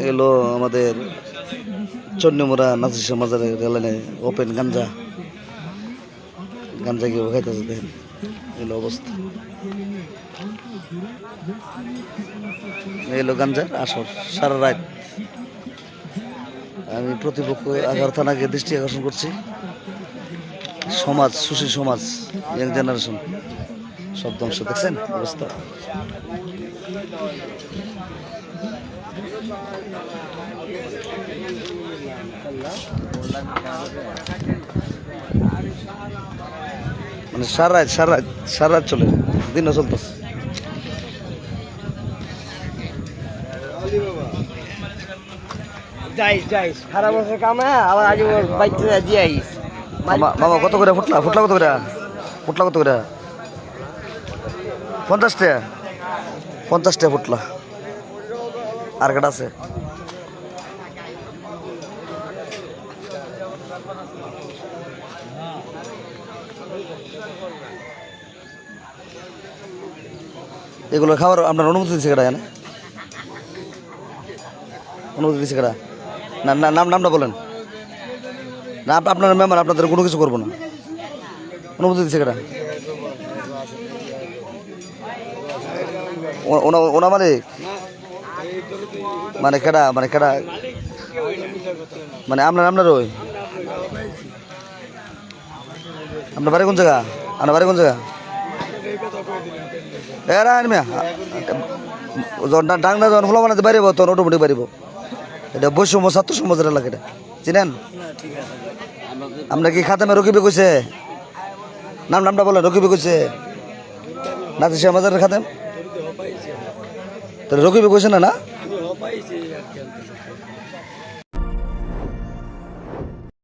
এগুলো আমাদের চন্ডীমুড়া নাচিস মাজারে রেলানে ওপেন গাঞ্জা। গাঞ্জা কেউ খাইতেছে দেখেন, এগুলো অবস্থা। এগুলো গাঞ্জার আসর, সারা রাত। আমি প্রতিপক্ষ আগার থানাকে দৃষ্টি আকর্ষণ করছি। সমাজ, সুশীল সমাজ ইয়াং জেনারেশন সব ধ্বংস দেখছেন? অবস্থা। মানে সারা সারা সারা চলে। দিনও চলতেছে। যাইস যাইস। সারা বছর কামে আবার আজ ওর বাইকতে দিয়ে আইস। মামা মামা কত করে ফুটলা? ফুটলা কত করে? ফুটলা কত করে? পঞ্চাশ টাকা পঞ্চাশ টাকা ফুটলা আর কাটা আছে। এগুলো খাবার আপনার অনুমতি দিচ্ছে কেটা এখানে? অনুমতি দিচ্ছে কেটা না না, নাম, নামটা বলেন। না, আপনার মেম্বার, আপনাদের কোনো কিছু করব না। অনুমতি দিচ্ছে কেটা ওনা ওনা মানে? মানে কেডা মানে কেডা? মানে আপনার আপনার ওই? আপনার বাড়ি কোন জায়গা? আপনার বাড়ি কোন জায়গা? এরা আনমিয়া ডাংনা যখন ফলো বানাতে পারিব তখন অটোমেটিক পারিব এটা বৈষম্য, ছাত্র সমাজের এলাকা এটা। চিনেন? আপনার কি খাতামে রকিবে কইছে? নাম নামটা বলেন, রকিবে কইছে? নাতি সে আমাদের খাতাম তাহলে রকিবে কইছে না না